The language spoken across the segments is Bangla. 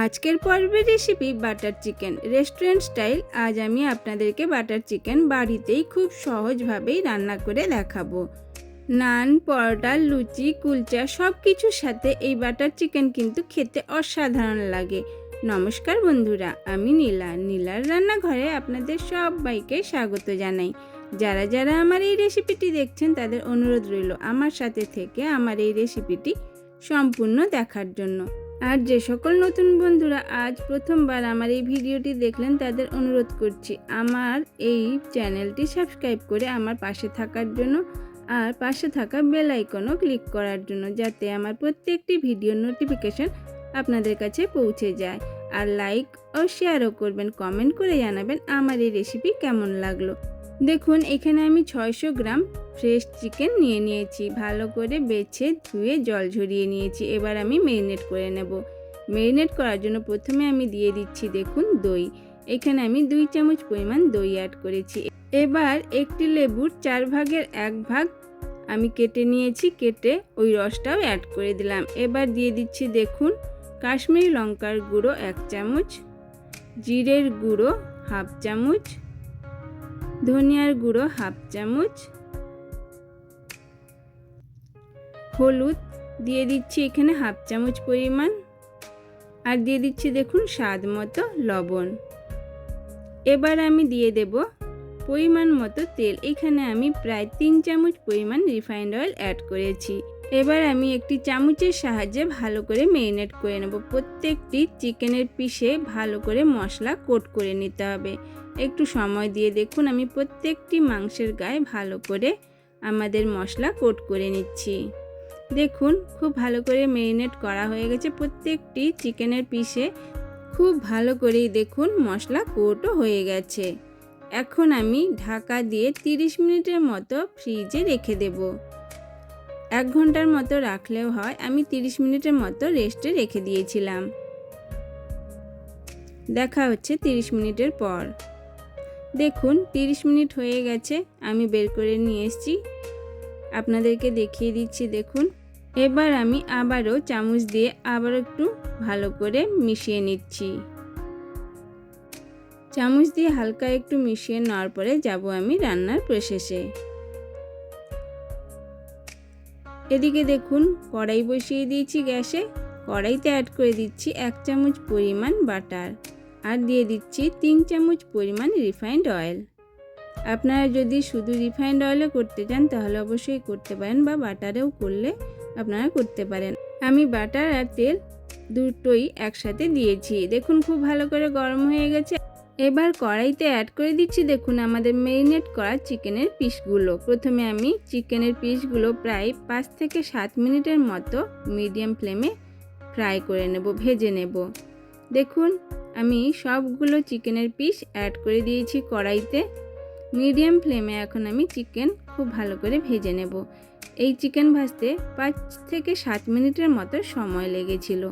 আজকের পর্বের recipe butter chicken restaurant style আজ আমি আপনাদেরকে বাটার চিকেন বাড়িতেই খুব সহজভাবেই রান্না করে দেখাবো। নান, পরোটা, লুচি, কুলচা সব কিছুর সাথে এই বাটার চিকেন কিন্তু খেতে অসাধারণ লাগে। নমস্কার বন্ধুরা, আমি নীলা। নীলার রান্নাঘরে আপনাদের সবাইকে স্বাগত জানাই। যারা যারা আমার এই রেসিপিটি দেখছেন, তাদের অনুরোধ রইল আমার সাথে থেকে আমার এই রেসিপিটি সম্পূর্ণ দেখার জন্য। আর যে সকল নতুন বন্ধুরা আজ প্রথমবার আমার এই ভিডিওটি দেখলেন, তাদের অনুরোধ করছি আমার এই চ্যানেলটি সাবস্ক্রাইব করে আমার পাশে থাকার জন্য আর পাশে থাকা বেল আইকনও ক্লিক করার জন্য, যাতে আমার প্রত্যেকটি ভিডিওর নোটিফিকেশন আপনাদের কাছে পৌঁছে যায়। আর লাইক ও শেয়ারও করবেন, কমেন্ট করে জানাবেন আমার এই রেসিপি কেমন লাগল। দেখুন, এখানে আমি ছয়শো গ্রাম ফ্রেশ চিকেন নিয়ে নিয়েছি। ভালো করে বেছে ধুয়ে জল ঝরিয়ে নিয়েছি। এবার আমি মেরিনেট করে নেব। মেরিনেট করার জন্য প্রথমে আমি দিয়ে দিচ্ছি, দেখুন, দই। এখানে আমি দুই চামচ পরিমাণ দই অ্যাড করেছি। এবার একটি লেবুর চার ভাগের এক ভাগ আমি কেটে নিয়েছি, কেটে ওই রসটাও অ্যাড করে দিলাম। এবার দিয়ে দিচ্ছি, দেখুন, কাশ্মীরি লঙ্কার গুঁড়ো এক চামচ, জিরের গুঁড়ো হাফ চামচ ধনিয়ার গুঁড়ো হাফ চামচ। হলুদ দিয়ে দিচ্ছি এখানে হাফ চামচ পরিমাণ। আর দিয়ে দিচ্ছি দেখুন স্বাদ মতো লবণ। এবার আমি দিয়ে দেব পরিমাণ মতো তেল। এখানে আমি প্রায় তিন চামচ পরিমাণ রিফাইন্ড অয়েল অ্যাড করেছি। এবার আমি একটি চামচের সাহায্যে ভালো করে মেরিনেট করে নেব। প্রত্যেকটি চিকেনের পিসে ভালো করে মশলা কোট করে নিতে হবে। একটু সময় দিয়ে দেখুন, আমি প্রত্যেকটি মাংসের গায়ে ভালো করে আমাদের মশলা কোট করে নিচ্ছি। দেখুন, খুব ভালো করে মেরিনেট করা হয়ে গেছে। প্রত্যেকটি চিকেনের পিসে খুব ভালো করেই দেখুন, মশলা কোটও হয়ে গেছে। এখন আমি ঢাকা দিয়ে 30 মিনিটের মতো ফ্রিজে রেখে দেব। এক ঘণ্টার মতো রাখলেও হয়, আমি 30 মিনিটের মতো রেস্টে রেখে দিয়েছিলাম। দেখা হচ্ছে 30 মিনিটের পর। দেখুন 30 মিনিট হয়ে গেছে, আমি বের করে নিয়ে এসেছি। আপনাদেরকে দেখিয়ে দিচ্ছি, দেখুন। এবার আমি আবারও চামচ দিয়ে আবার একটু ভালো করে মিশিয়ে নিচ্ছি। চামচ দিয়ে হালকা একটু মিশিয়ে নেওয়ার পরে যাব আমি রান্নার প্রসেসে। এদিকে দেখুন, কড়াই বসিয়ে দিয়েছি গ্যাসে। কড়াইতে অ্যাড করে দিচ্ছি এক চামচ পরিমাণ বাটার আর দিয়ে দিচ্ছি তিন চামচ পরিমাণ রিফাইন্ড অয়েল আপনারা যদি শুধু রিফাইন্ড অয়েলে করতে চান, তাহলে অবশ্যই করতে পারেন বা বাটারেও করলে আপনারা করতে পারেন। আমি বাটার আর তেল দুটোই একসাথে দিয়েছি। দেখুন, খুব ভালো করে গরম হয়ে গেছে। এবার কড়াইতে অ্যাড করে দিচ্ছি দেখুন, আমাদের মেরিনেট করা চিকেনের পিসগুলো প্রথমে আমি চিকেনের পিসগুলো প্রায় পাঁচ থেকে সাত মিনিটের মতো মিডিয়াম ফ্লেমে ফ্রাই করে নেব, ভেজে নেব। দেখুন, আমি সবগুলো চিকেনের পিস অ্যাড করে দিয়েছি কড়াইতে। মিডিয়াম ফ্লেমে এখন আমি চিকেন খুব ভালো করে ভেজে নেব। এই চিকেন ভাজতে পাঁচ থেকে সাত মিনিটের মতো সময় লেগেছিল।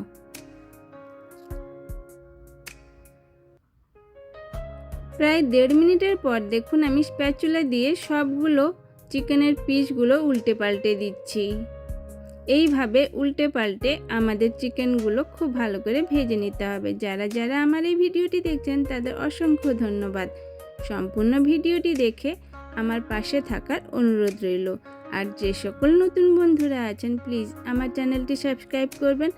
প্রায় দেড় মিনিটের পর দেখুন আমি স্প্যাচুলা দিয়ে সবগুলো চিকেনের পিসগুলো উল্টে পাল্টে দিচ্ছি। এইভাবে উল্টে পাল্টে আমাদের চিকেনগুলো খুব ভালো করে ভেজে নিতে হবে। যারা যারা আমার এই ভিডিওটি দেখছেন তাদের অসংখ্য ধন্যবাদ। সম্পূর্ণ ভিডিওটি দেখে আমার পাশে থাকার অনুরোধ রইল। আর যে সকল নতুন বন্ধুরা আছেন প্লিজ আমার চ্যানেলটি সাবস্ক্রাইব করবেন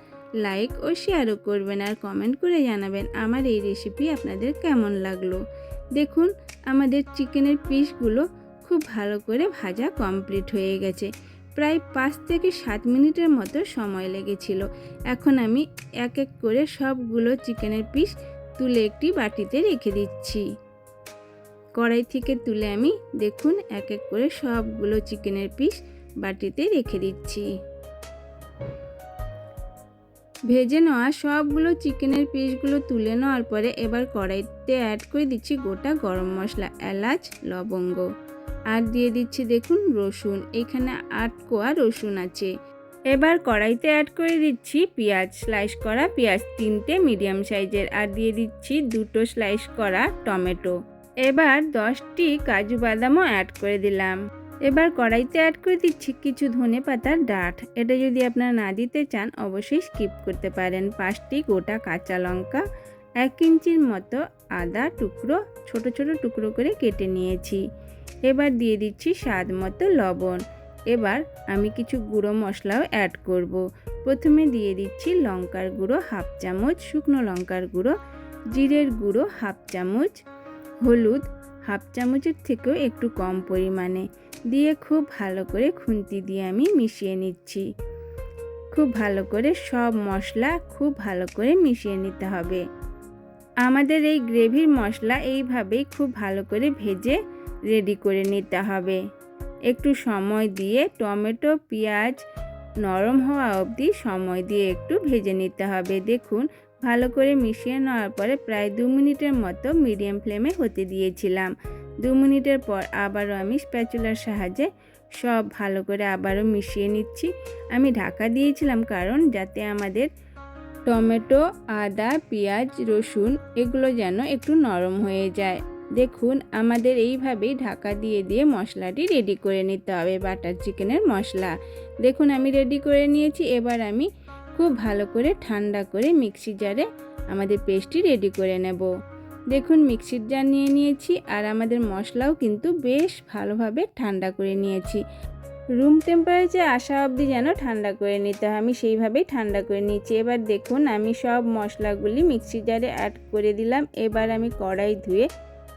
লাইক ও শেয়ারও করবেন। আর কমেন্ট করে জানাবেন আমার এই রেসিপি আপনাদের কেমন লাগল। দেখুন, আমাদের চিকেনের পিসগুলো খুব ভালো করে ভাজা কমপ্লিট হয়ে গেছে। প্রায় পাঁচ থেকে সাত মিনিটের মতো সময় লেগেছিল। এখন আমি এক এক করে সবগুলো চিকেনের পিস তুলে একটি বাটিতে রেখে দিচ্ছি। কড়াই থেকে তুলে আমি দেখুন, এক এক করে সবগুলো চিকেনের পিস বাটিতে রেখে দিচ্ছি। ভেজে নেওয়া সবগুলো চিকেনের পিসগুলো তুলে নেওয়ার পরে এবার কড়াইতে অ্যাড করে দিচ্ছি গোটা গরম মশলা, এলাচ, লবঙ্গ। আর দিয়ে দিচ্ছি দেখুন রসুন, এখানে আট কোয়া রসুন আছে। এবার কড়াইতে অ্যাড করে দিচ্ছি পেঁয়াজ স্লাইস করা পেঁয়াজ তিনটে মিডিয়াম সাইজের আর দিয়ে দিচ্ছি দুটো স্লাইস করা টমেটো। এবার দশটি কাজু বাদামও অ্যাড করে দিলাম। এবার কড়াইতে অ্যাড করে দিচ্ছি কিছু ধনে পাতার ডাঁট এটা যদি আপনারা না দিতে চান, অবশ্যই স্কিপ করতে পারেন। পাঁচটি গোটা কাঁচা লঙ্কা, এক ইঞ্চির মতো আদা টুকরো, ছোট ছোট টুকরো করে কেটে নিয়েছি। এবার দিয়ে দিচ্ছি স্বাদ মতো লবণ। এবার আমি কিছু গুঁড়ো মশলাও অ্যাড করব। প্রথমে দিয়ে দিচ্ছি লঙ্কার গুঁড়ো হাফ চামচ, শুকনো লঙ্কার গুঁড়ো, জিরের গুঁড়ো হাফ চামচ, হলুদ হাফ চামচের থেকেও একটু কম পরিমাণে। দিয়ে খুব ভালো করে খুন্তি দিয়ে আমি মিশিয়ে নিচ্ছি। খুব ভালো করে সব মশলা খুব ভালো করে মিশিয়ে নিতে হবে। আমাদের এই গ্রেভির মশলা এইভাবেই খুব ভালো করে ভেজে রেডি করে নিতে হবে। একটু সময় দিয়ে টমেটো, পেঁয়াজ নরম হওয়া অবধি সময় দিয়ে একটু ভেজে নিতে হবে। দেখুন, ভালো করে মিশিয়ে নেওয়ার পরে প্রায় দু মিনিটের মতো মিডিয়াম ফ্লেমে হতে দিয়েছিলাম। দু মিনিটের পর আবারও আমি স্প্যাচুলার সাহায্যে সব ভালো করে আবারও মিশিয়ে নিচ্ছি। আমি ঢাকা দিয়েছিলাম কারণ যাতে আমাদের টমেটো, আদা, পেঁয়াজ, রসুন, এগুলো যেন একটু নরম হয়ে যায়। দেখুন, আমাদের এইভাবেই ঢাকা দিয়ে দিয়ে মশলাটি রেডি করে নিতে হবে বাটার চিকেনের মশলা। দেখুন, আমি রেডি করে নিয়েছি, এবার আমি খুব ভালো করে ঠান্ডা করে মিক্সি জারে আমাদের পেস্টটি রেডি করে নেব। দেখুন মিক্সির জার নিয়ে নিয়েছি, আর আমাদের মশলাও কিন্তু বেশ ভালোভাবে ঠান্ডা করে নিয়েছি। রুম টেম্পারেচার আসা অবধি যেন ঠান্ডা করে নিতে হয়। আমি সেইভাবেই ঠান্ডা করে নিচ্ছি। এবার দেখুন, আমি সব মশলাগুলি মিক্সি জারে অ্যাড করে দিলাম। এবার আমি কড়াই ধুয়ে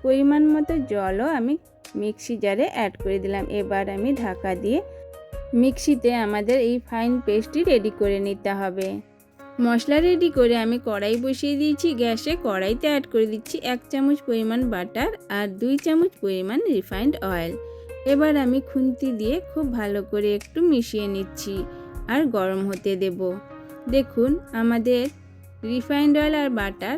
পরিমাণ মতো জলও আমি মিক্সি জারে অ্যাড করে দিলাম। এবার আমি ঢাকা দিয়ে মিক্সিতে আমাদের এই ফাইন পেস্টটি রেডি করে নিতে হবে। মশলা রেডি করে আমি কড়াই বসিয়ে দিয়েছি। গ্যাসে কড়াইতে অ্যাড করে দিচ্ছি এক চামচ পরিমাণ বাটার আর দুই চামচ পরিমাণ রিফাইন্ড অয়েল এবার আমি খুন্তি দিয়ে খুব ভালো করে একটু মিশিয়ে নিচ্ছি আর গরম হতে দেব। দেখুন, আমাদের রিফাইন্ড অয়েল আর বাটার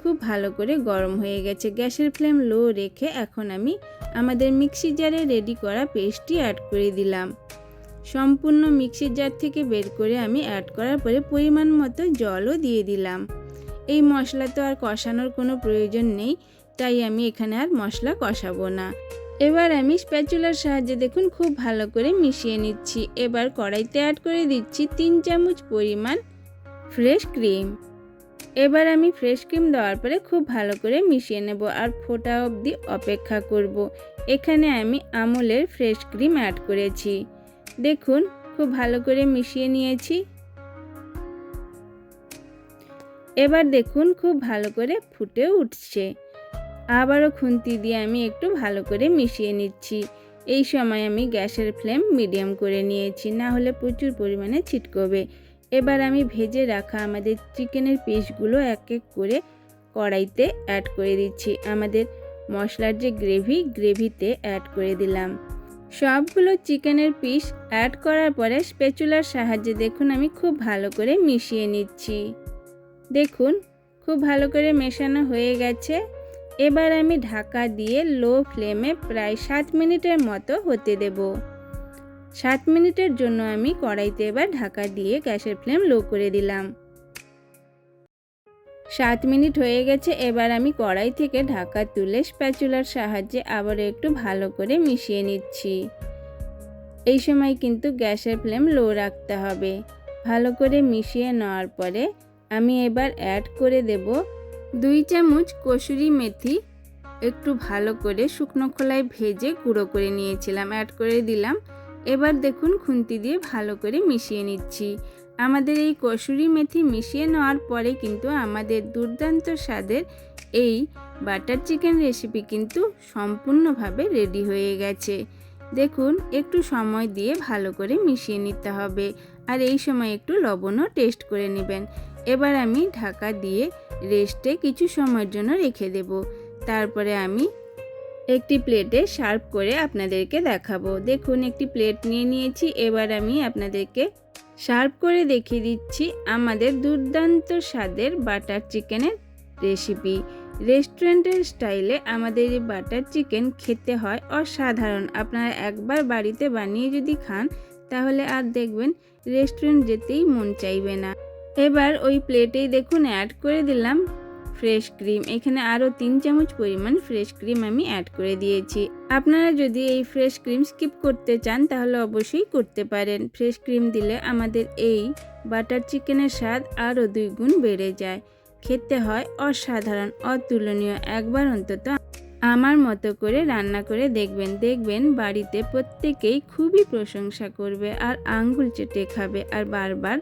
খুব ভালো করে গরম হয়ে গেছে। গ্যাসের ফ্লেম লো রেখে এখন আমি আমাদের মিক্সি জারে রেডি করা পেস্টটি অ্যাড করে দিলাম। সম্পূর্ণ মিক্সির জার থেকে বের করে আমি অ্যাড করার পরে পরিমাণ মতো জলও দিয়ে দিলাম। এই মশলা তো আর কষানোর কোনো প্রয়োজন নেই, তাই আমি এখানে আর মশলা কষাবো না। এবার আমি স্প্যাচুলার সাহায্যে দেখুন খুব ভালো করে মিশিয়ে নিচ্ছি। এবার কড়াইতে অ্যাড করে দিচ্ছি তিন চামচ পরিমাণ ফ্রেশ ক্রিম এবার আমি ফ্রেশ ক্রিম দেওয়ার পরে খুব ভালো করে মিশিয়ে নেব আর ফোটা অবধি অপেক্ষা করব। এখানে আমি আমুলের ফ্রেশ ক্রিম অ্যাড করেছি। দেখুন, খুব ভালো করে মিশিয়ে নিয়েছি। এবার দেখুন, খুব ভালো করে ফুটে উঠছে। আবারও খুন্তি দিয়ে আমি একটু ভালো করে মিশিয়ে নিচ্ছি। এই সময় আমি গ্যাসের ফ্লেম মিডিয়াম করে নিয়েছি, না হলে প্রচুর পরিমাণে ছিটকবে। এবার আমি ভেজে রাখা আমাদের চিকেনের পিসগুলো এক এক করে কড়াইতে অ্যাড করে দিচ্ছি। আমাদের মশলার যে গ্রেভি গ্রেভিতে অ্যাড করে দিলাম। সবগুলো চিকেনের পিস অ্যাড করার পরে স্পেচুলার সাহায্যে দেখুন আমি খুব ভালো করে মিশিয়ে নিচ্ছি। দেখুন, খুব ভালো করে মেশানো হয়ে গেছে। এবার আমি ঢাকা দিয়ে লো ফ্লেমে প্রায় সাত মিনিটের মতো হতে দেব। সাত মিনিটের জন্য আমি কড়াইতে এবার ঢাকা দিয়ে গ্যাসের ফ্লেম লো করে দিলাম। সাত মিনিট হয়ে গেছে, এবার আমি কড়াই থেকে ঢাকা তুলে স্প্যাচুলার সাহায্যে আবার একটু ভালো করে মিশিয়ে নিচ্ছি। এই সময় কিন্তু গ্যাসের ফ্লেম লো রাখতে হবে। ভালো করে মিশিয়ে নেওয়ার পরে আমি এবার অ্যাড করে দেব দুই চামচ কসুরি মেথি একটু ভালো করে শুকনো খোলায় ভেজে গুঁড়ো করে নিয়েছিলাম অ্যাড করে দিলাম। এবার দেখুন খুন্তি দিয়ে ভালো করে মিশিয়ে নিচ্ছি। আমাদের এই কসুরি মেথি মিশিয়ে নেওয়ার পরে কিন্তু আমাদের দুর্দান্ত স্বাদের এই বাটার চিকেন রেসিপি কিন্তু সম্পূর্ণভাবে রেডি হয়ে গেছে। দেখুন, একটু সময় দিয়ে ভালো করে মিশিয়ে নিতে হবে। আর এই সময় একটু লবণও টেস্ট করে নেবেন। এবার আমি ঢাকা দিয়ে রেস্টে কিছু সময়ের জন্য রেখে দেব। তারপরে আমি একটি প্লেটে সার্ভ করে আপনাদেরকে দেখাবো। দেখুন, একটি প্লেট নিয়ে নিয়েছি। এবার আমি আপনাদেরকে সার্ভ করে দেখিয়ে দিচ্ছি আমাদের দুর্দান্ত স্বাদের বাটার চিকেনের রেসিপি। রেস্টুরেন্টের স্টাইলে আমাদের এই বাটার চিকেন খেতে হয় অসাধারণ। আপনারা একবার বাড়িতে বানিয়ে যদি খান, তাহলে আর দেখবেন রেস্টুরেন্ট যেতেই মন চাইবে না। এবার ওই প্লেটেই দেখুন অ্যাড করে দিলাম ফ্রেশ ক্রিম এখানে আরও তিন চামচ পরিমাণ ফ্রেশ ক্রিম আমি অ্যাড করে দিয়েছি। আপনারা যদি এই ফ্রেশ ক্রিম স্কিপ করতে চান, তাহলে অবশ্যই করতে পারেন। ফ্রেশ ক্রিম দিলে আমাদের এই বাটার চিকেনের স্বাদ আরও দুই গুণ বেড়ে যায়। খেতে হয় অসাধারণ, অতুলনীয়। একবার অন্তত আমার মতো করে রান্না করে দেখবেন। দেখবেন বাড়িতে প্রত্যেকেই খুবই প্রশংসা করবে আর আঙ্গুল চেটে খাবে আর বারবার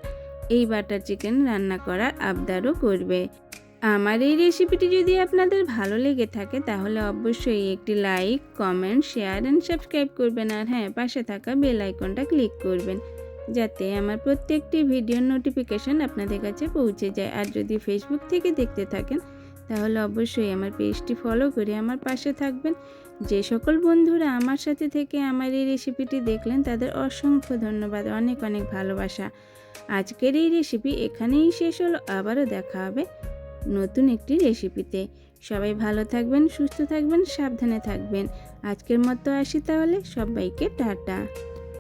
এই বাটার চিকেন রান্না করার আবদারও করবে। আমার এই রেসিপিটি যদি আপনাদের ভালো লেগে থাকে, তাহলে অবশ্যই একটি like, comment, share and subscribe করবেন। আর হ্যাঁ পাশে থাকা বেল আইকনটা ক্লিক করবেন, যাতে আমার প্রত্যেকটি ভিডিওর নোটিফিকেশন আপনাদের কাছে পৌঁছে যায়। আর যদি ফেসবুক থেকে দেখতে থাকেন, তাহলে অবশ্যই আমার পেজটি ফলো করে আমার পাশে থাকবেন। যে সকল বন্ধুরা আমার সাথে থেকে আমার এই রেসিপিটি দেখলেন, তাদের অসংখ্য ধন্যবাদ। অনেক অনেক ভালোবাসা। আজকের এই রেসিপি এখানেই শেষ হলো। আবারও দেখা হবে নতুন একটি রেসিপিতে সবাই ভালো থাকবেন, সুস্থ থাকবেন, সাবধানে থাকবেন। আজকের মতো আসি তাহলে। সবাইকে টাটা।